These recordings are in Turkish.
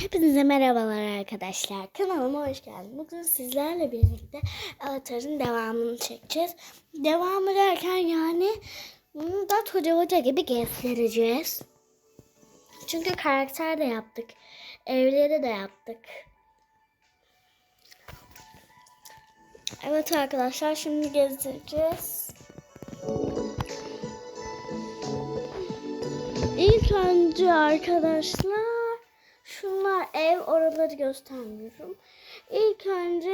Hepinize merhabalar arkadaşlar. Kanalıma hoş geldiniz. Bugün sizlerle birlikte Avatar'ın devamını çekeceğiz. Devamı derken yani da Hoca Hoca gibi göstereceğiz. Çünkü karakter de yaptık. Evleri de yaptık. Evet arkadaşlar şimdi gezdireceğiz. İlk önce arkadaşlar ev oraları göstermiyorum. İlk önce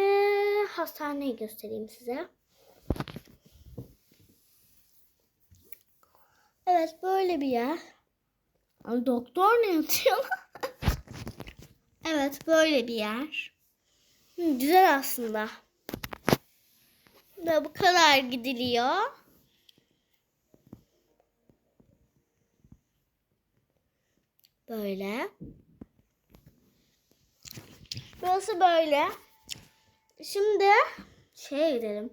hastaneyi göstereyim size. Evet böyle bir yer. Doktor ne yatıyor? evet böyle bir yer. Güzel aslında. Ve bu kadar gidiliyor. Böyle. Burası böyle. Şimdi şeye gidelim.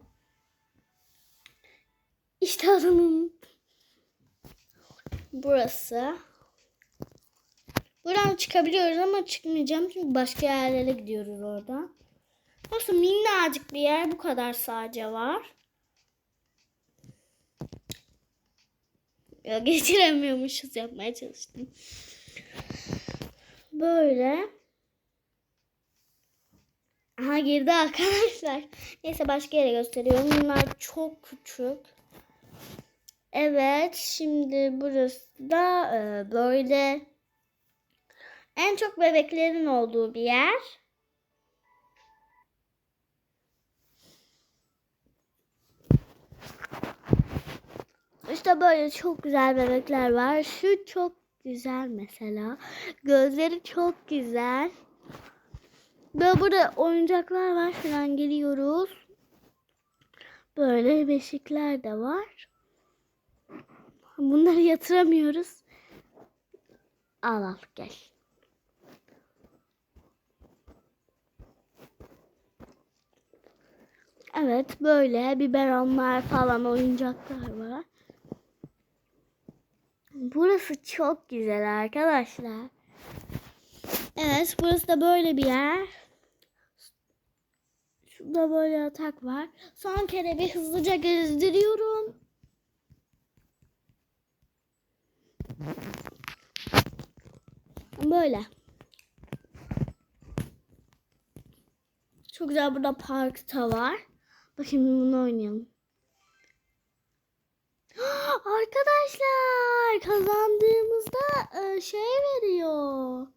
İşte adamım. Burası. Buradan çıkabiliyoruz ama çıkmayacağım çünkü başka yerlere gidiyoruz oradan. Burası minnacık bir yer. Bu kadar sadece var. Ya geçiremiyormuşuz yapmaya çalıştım. Böyle. Aha girdi arkadaşlar. Neyse başka yere gösteriyorum. Bunlar çok küçük. Evet şimdi burası da e, böyle en çok bebeklerin olduğu bir yer. İşte böyle çok güzel bebekler var. Şu çok güzel mesela. Gözleri çok güzel. Böyle burada oyuncaklar var. Şuradan geliyoruz. Böyle beşikler de var. Bunları yatıramıyoruz. Al al gel. Evet böyle biberonlar falan oyuncaklar var. Burası çok güzel arkadaşlar. Evet burası da böyle bir yer. Şurada böyle yatak var. Son kere bir hızlıca gezdiriyorum. Böyle. Çok güzel burada parkta var. Bakın bunu oynayalım. Arkadaşlar kazandığımızda e, şey veriyor.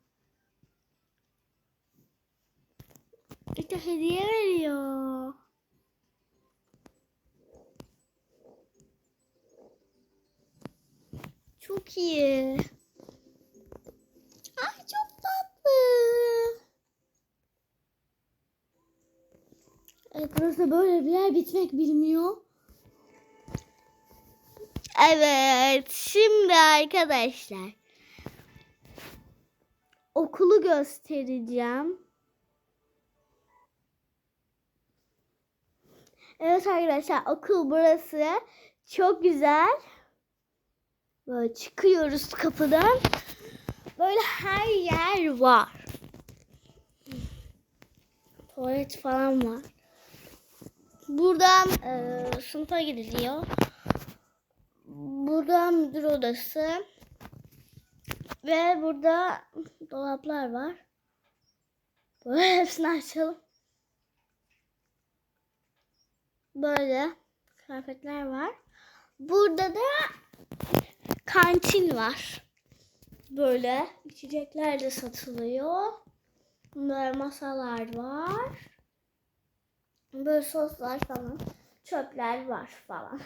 İşte hediye veriyor. Çok iyi. Ay çok tatlı. Evet burası böyle bir yer bitmek bilmiyor. Evet şimdi arkadaşlar okulu göstereceğim. Evet arkadaşlar okul burası. Çok güzel. Böyle çıkıyoruz kapıdan. Böyle her yer var. Tuvalet falan var. Buradan e, sınıfa gidiliyor. Burada müdür odası. Ve burada dolaplar var. Böyle hepsini açalım. Böyle kıyafetler var. Burada da kantin var. Böyle içecekler de satılıyor. Böyle masalar var. Böyle soslar falan. Çöpler var falan.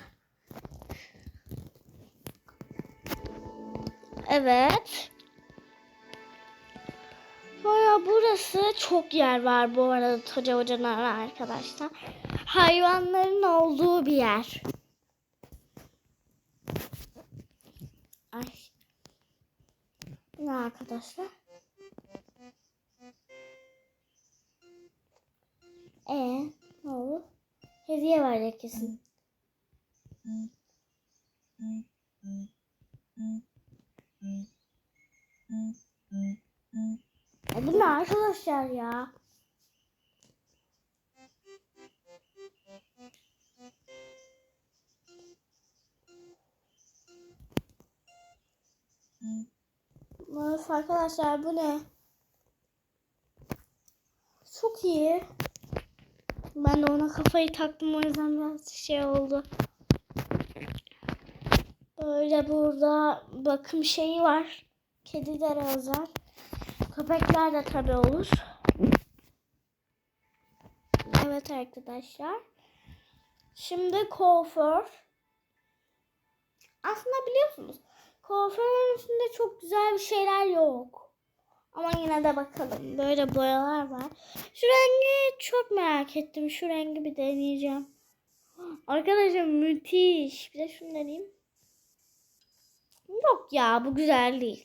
Evet. Sonra burası çok yer var bu arada Hoca Hoca'nın arkadaşlar. Hayvanların olduğu bir yer. Ay. Ne arkadaşlar? E ne oldu? Hediye verecek kesin. Ne arkadaşlar ya? Of arkadaşlar bu ne? Çok iyi. Ben de ona kafayı taktım o yüzden biraz şey oldu. Böyle burada bakım şeyi var. Kedilere özel. Köpekler de tabi olur. Evet arkadaşlar. Şimdi kuaför. Aslında biliyorsunuz kuaförün üstünde çok güzel bir şeyler yok. Ama yine de bakalım. Böyle boyalar var. Şu rengi çok merak ettim. Şu rengi bir deneyeceğim. Arkadaşlar müthiş. Bir de şunu deneyeyim. Yok ya bu güzel değil.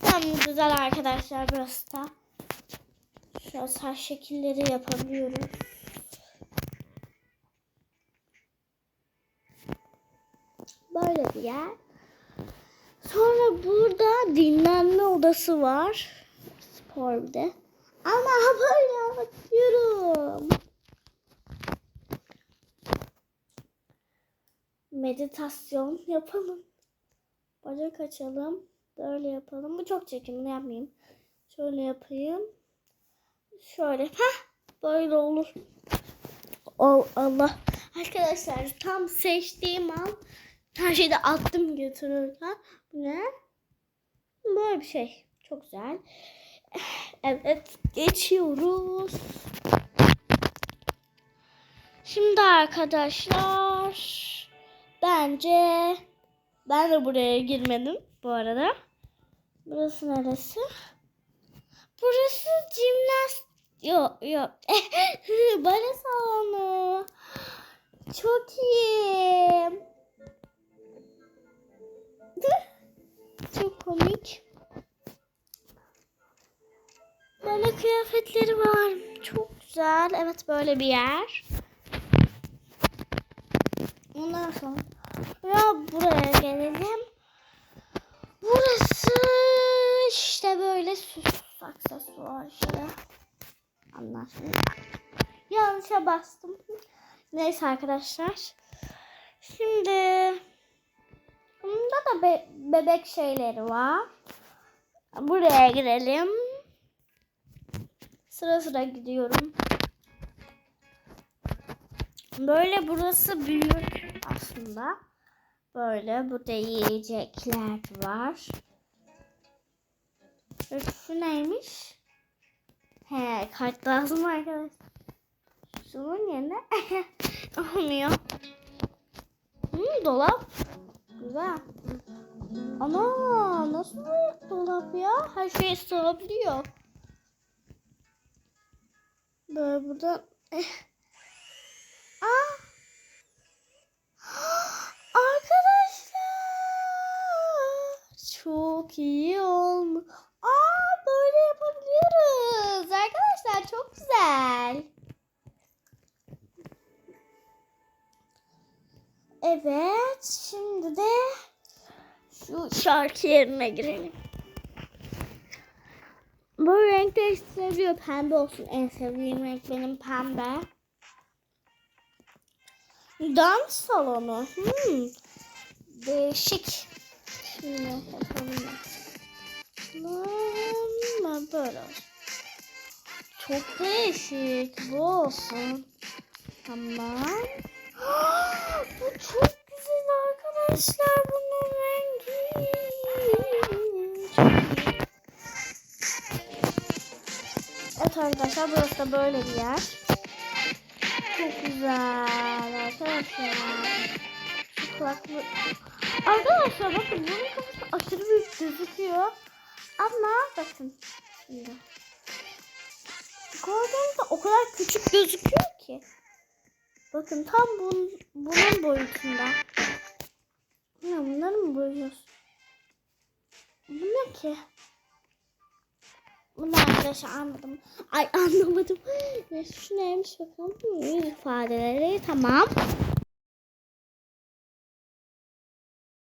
Tamam güzel arkadaşlar burası da. Şöyle saç şekilleri yapabiliyoruz. Böyle bir yer. Sonra burada dinlenme odası var. Spor bir de. Ama böyle bakıyorum. Meditasyon yapalım. Bacak açalım. Böyle yapalım. Bu çok çekim. Bunu yapmayayım. Şöyle yapayım. Şöyle. Heh, böyle olur. Oh Allah. Arkadaşlar tam seçtiğim an her şeyi de attım götürürken. Bu ne? Böyle bir şey. Çok güzel. Evet. Geçiyoruz. Şimdi arkadaşlar bence ben de buraya girmedim bu arada. Burası neresi? Burası jimnast yok yok. Bale salonu. Çok iyi. Çok komik. Böyle kıyafetleri var. Çok güzel. Evet böyle bir yer. Ondan sonra ya buraya gelelim. Burası işte böyle süs aksesuar işte. Anlaşıldı. Yanlışa bastım. Neyse arkadaşlar. Şimdi bunda da be- bebek şeyleri var. Buraya girelim. Sıra sıra gidiyorum. Böyle burası büyük aslında. Böyle burada yiyecekler var. Şu neymiş? He kart lazım arkadaşlar. Şunun yerine olmuyor. Hmm, dolap. Güzel. Ana nasıl bir dolap ya? Her şey sığabiliyor. Böyle burada. Aa! Arkadaşlar çok iyi şu şarkı yerine girelim. Bu renk değiştirebiliyor. Pembe olsun. En sevdiğim renk benim pembe. Dans salonu. Hmm. Değişik. Şimdi yapalım. Böyle. Çok değişik. Bu olsun. Tamam. Bu çok güzel arkadaşlar. Bunun arkadaşlar burası da böyle bir yer. Çok güzel arkadaşlar. Şu kulaklık. Arkadaşlar bakın bunun kafası aşırı büyük gözüküyor. Ama bakın şimdi. Gördüğünüzde o kadar küçük gözüküyor ki. Bakın tam bunun, bunun boyutunda. Ya bunları mı boyuyoruz? Bu ne ki? Bunu arkadaşlar anladım. Ay anlamadım. Şu neymiş bakalım. Yüz ifadeleri tamam.